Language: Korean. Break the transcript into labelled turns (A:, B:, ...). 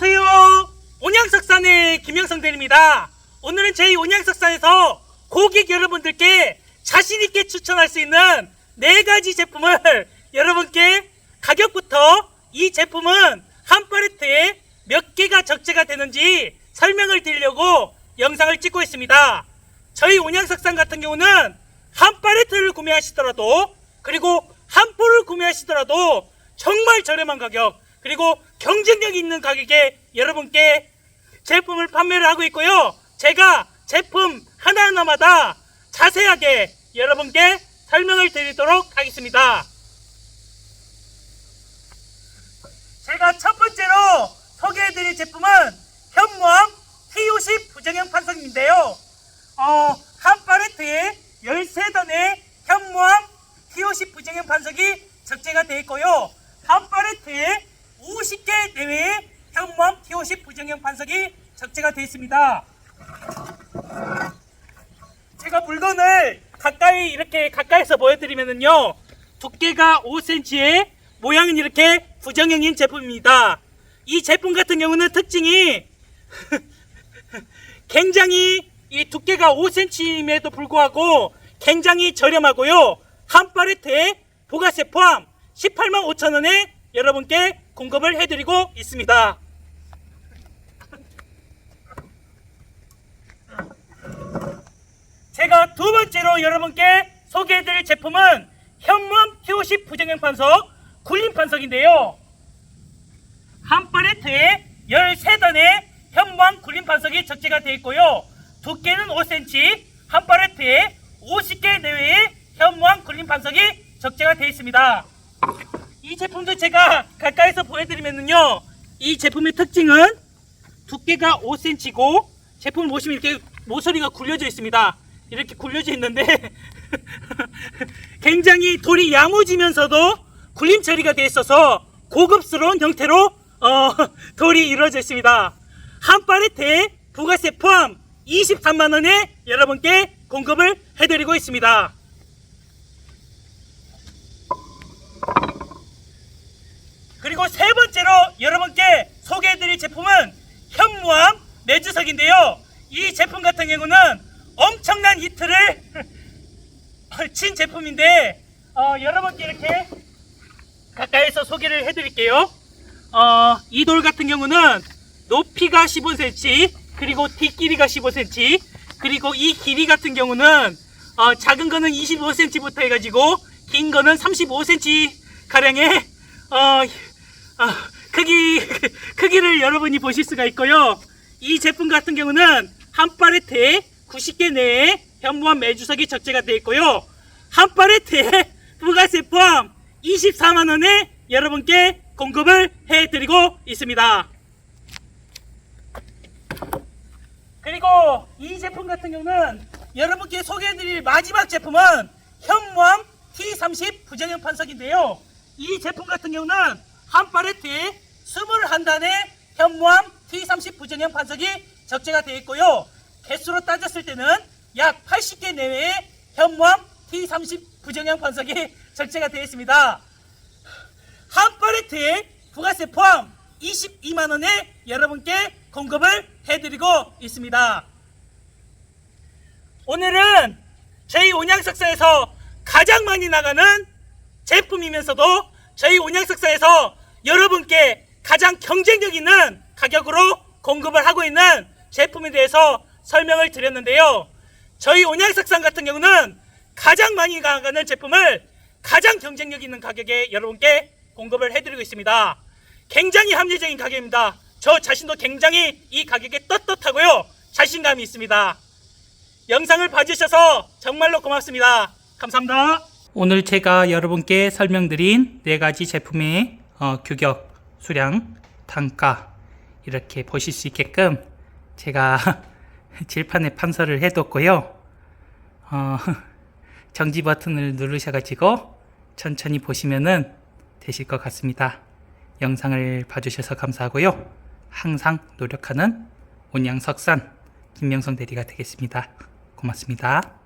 A: 안녕하세요. 온양석산의 김영성 대리입니다. 오늘은 저희 온양석산에서 고객 여러분들께 자신있게 추천할 수 있는 네 가지 제품을 여러분께 가격부터 이 제품은 한 팔레트에 몇 개가 적재가 되는지 설명을 드리려고 영상을 찍고 있습니다. 저희 온양석산 같은 경우는 한 팔레트를 구매하시더라도 그리고 한 포를 구매하시더라도 정말 저렴한 가격 그리고 경쟁력 있는 가격에 여러분께 제품을 판매를 하고 있고요. 제가 제품 하나하나마다 자세하게 여러분께 설명을 드리도록 하겠습니다. 제가 첫 번째로 소개해드릴 제품은 현무암 T50 부정형 판석인데요. 어, 한 팔레트에 13단의 현무암 T50 부정형 판석이 적재가 되어 있고요. 한 팔레트에 50개 내외의 현무암 T50 부정형 판석이 적재가 되어 있습니다. 제가 물건을 가까이 이렇게 가까이서 보여드리면은요 두께가 5cm에 모양은 이렇게 부정형인 제품입니다. 이 제품 같은 경우는 특징이 굉장히 이 두께가 5cm임에도 불구하고 굉장히 저렴하고요. 한 팔레트에 부가세 포함 18만 5천 원에 여러분께 공급을 해드리고 있습니다. 제가 두 번째로 여러분께 소개해드릴 제품은 현무암 T50 부정형 판석 굴림 판석인데요. 한 팔레트에 13단의 현무암 굴림 판석이 적재가 되어 있고요. 두께는 5cm, 한 팔레트에 50개 내외의 현무암 굴림 판석이 적재가 되어 있습니다. 이 제품도 제가 가까이서 보여드리면요. 이 제품의 특징은 두께가 5cm고 제품을 보시면 이렇게 모서리가 굴려져 있습니다. 이렇게 굴려져 있는데 굉장히 돌이 야무지면서도 굴림 처리가 되어 있어서 고급스러운 형태로 어, 돌이 이루어져 있습니다. 한 팔레트에 부가세 포함 23만 원에 여러분께 공급을 해드리고 있습니다. 그리고 세 번째로 여러분께 소개해드릴 제품은 현무암 매주석인데요. 이 제품 같은 경우는 엄청난 히트를 친 제품인데 어, 여러분께 이렇게 가까이서 소개를 해드릴게요. 어, 이 돌 같은 경우는 높이가 15cm 그리고 뒷길이가 15cm 그리고 이 길이 같은 경우는 어, 작은 거는 25cm부터 해가지고 긴 거는 35cm 가량의 어, 어, 크기 크기를 여러분이 보실 수가 있고요. 이 제품 같은 경우는 한 팔레트에 90개 내에 현무암 매주석이 적재가 되어 있고요. 한 팔레트에 부가세 포함 24만 원에 여러분께 공급을 해드리고 있습니다. 그리고 이 제품 같은 경우는 여러분께 소개해드릴 마지막 제품은 현무암 T30 부정형 판석인데요. 이 제품 같은 경우는 한 팔레트에 21단의 현무암 T30 부정형 판석이 적재가 되어 있고요. 개수로 따졌을 때는 약 80개 내외의 현무암 T30 부정형 판석이 적재가 되어 있습니다. 한 팔레트에 부가세 포함 22만 원에 여러분께 공급을 해드리고 있습니다. 오늘은 저희 온양석사에서 가장 많이 나가는 제품이면서도 저희 온양석사에서 여러분께 가장 경쟁력 있는 가격으로 공급을 하고 있는 제품에 대해서 설명을 드렸는데요. 저희 온양석산 같은 경우는 가장 많이 나가는 제품을 가장 경쟁력 있는 가격에 여러분께 공급을 해드리고 있습니다. 굉장히 합리적인 가격입니다. 저 자신도 굉장히 이 가격에 떳떳하고요. 자신감이 있습니다. 영상을 봐주셔서 정말로 고맙습니다. 감사합니다. 오늘 제가 여러분께 설명드린 네 가지 제품의 어, 규격, 수량, 단가 이렇게 보실 수 있게끔 제가 질판에 판서를 해뒀고요. 어, 정지 버튼을 누르셔가지고 천천히 보시면은 되실 것 같습니다. 영상을 봐주셔서 감사하고요. 항상 노력하는 온양석산 김명성 대리가 되겠습니다. 고맙습니다.